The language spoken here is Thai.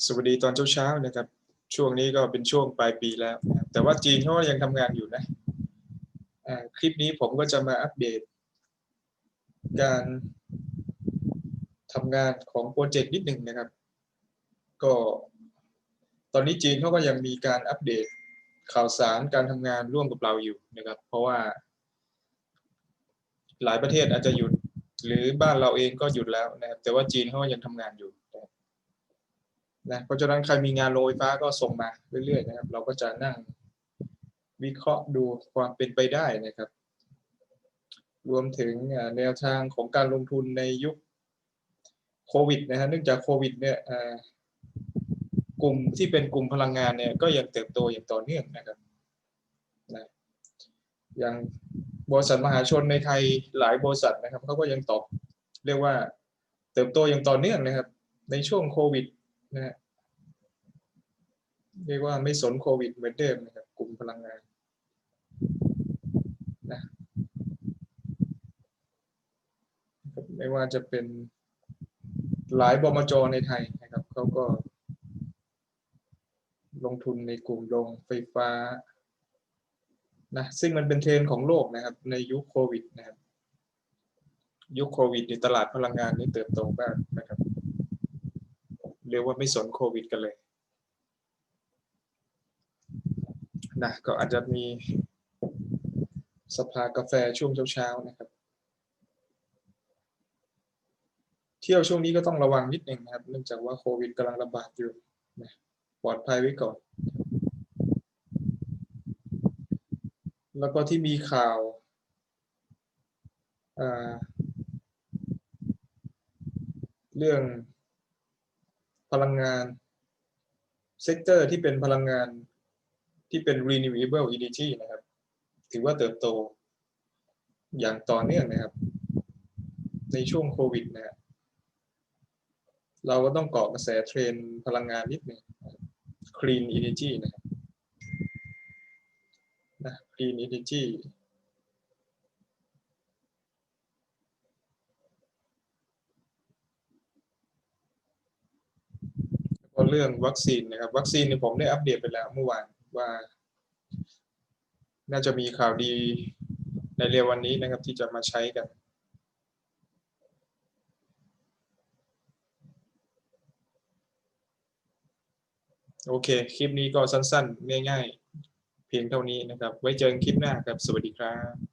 สวัสดีตอนเช้าๆนะครับ ช่วงนี้ก็เป็นช่วงปลายปีแล้ว แต่ว่าจีนเขาก็ยังทำงานอยู่นะคลิปนี้ผมก็จะมาอัปเดต การทำงานของโปรเจกต์นิดหนึ่งนะครับ ก็ตอนนี้จีนเขาก็ยังมีการอัปเดตข่าวสารการทำงานร่วมกับเราอยู่นะครับ เพราะว่า หลายประเทศอาจจะหยุด หรือบ้านเราเองก็หยุดแล้วนะครับ แต่ว่าจีนเขาก็ยังทำงานอยู่ นะเพราะฉะนั้นใครมีงานโรงไฟฟ้าก็ส่งมาเรื่อยๆนะครับ เราก็จะนั่งวิเคราะห์ดูความเป็นไปได้นะครับ รวมถึงแนวทางของการลงทุนในยุคโควิดนะฮะเนื่องจากโควิดเนี่ยกลุ่มที่เป็นกลุ่มพลังงานเนี่ยก็ยังเติบโตอย่างต่อเนื่องนะครับนะอย่างบริษัทมหาชนในไทยหลายบริษัทนะครับเขาก็ยังตอบเรียกว่าเติบโตอย่างต่อเนื่องนะครับ ในช่วงโควิด นะเรียกว่าไม่สนโควิดเหมือนเดิมนะครับ กลุ่มพลังงานนะไม่ว่าจะเป็นหลายบมจในไทยนะครับเขาก็ ลงทุนในกลุ่มโรงไฟฟ้านะซึ่งมันเป็นเทรนของโลกนะครับ ในยุคโควิดนะครับ ยุคโควิดในตลาดพลังงานนี่เติบโตมากนะ เรียกว่าไม่สนโควิดกันเลยนะก็อาจจะมีสภากาแฟช่วงเช้าๆนะครับ เที่ยวช่วงนี้ก็ต้องระวังนิดนึงนะครับ เนื่องจากว่าโควิดกำลังระบาดอยู่นะปลอดภัยไว้ก่อน แล้วก็ที่มีข่าวเรื่อง พลังงานเซกเตอร์ที่เป็นพลังงานที่เป็น renewable energy นะครับ ถือว่าเติบโตอย่างต่อเนื่องนะครับ ในช่วงโควิดนะเราก็ต้องเกาะกระแสเทรนพลังงานนิดหนึ่ง clean energy นะครับนะ clean energy ก็ เรื่องวัคซีนนะครับ วัคซีนเนี่ยผมได้อัปเดตไปแล้วเมื่อวานว่า น่าจะมีข่าวดีในเร็ววันนี้นะครับที่จะมาใช้กัน โอเค คลิปนี้ก็สั้นๆ ง่ายๆ เพียงเท่านี้นะครับ ไว้เจอกันคลิปหน้าครับ สวัสดีครับ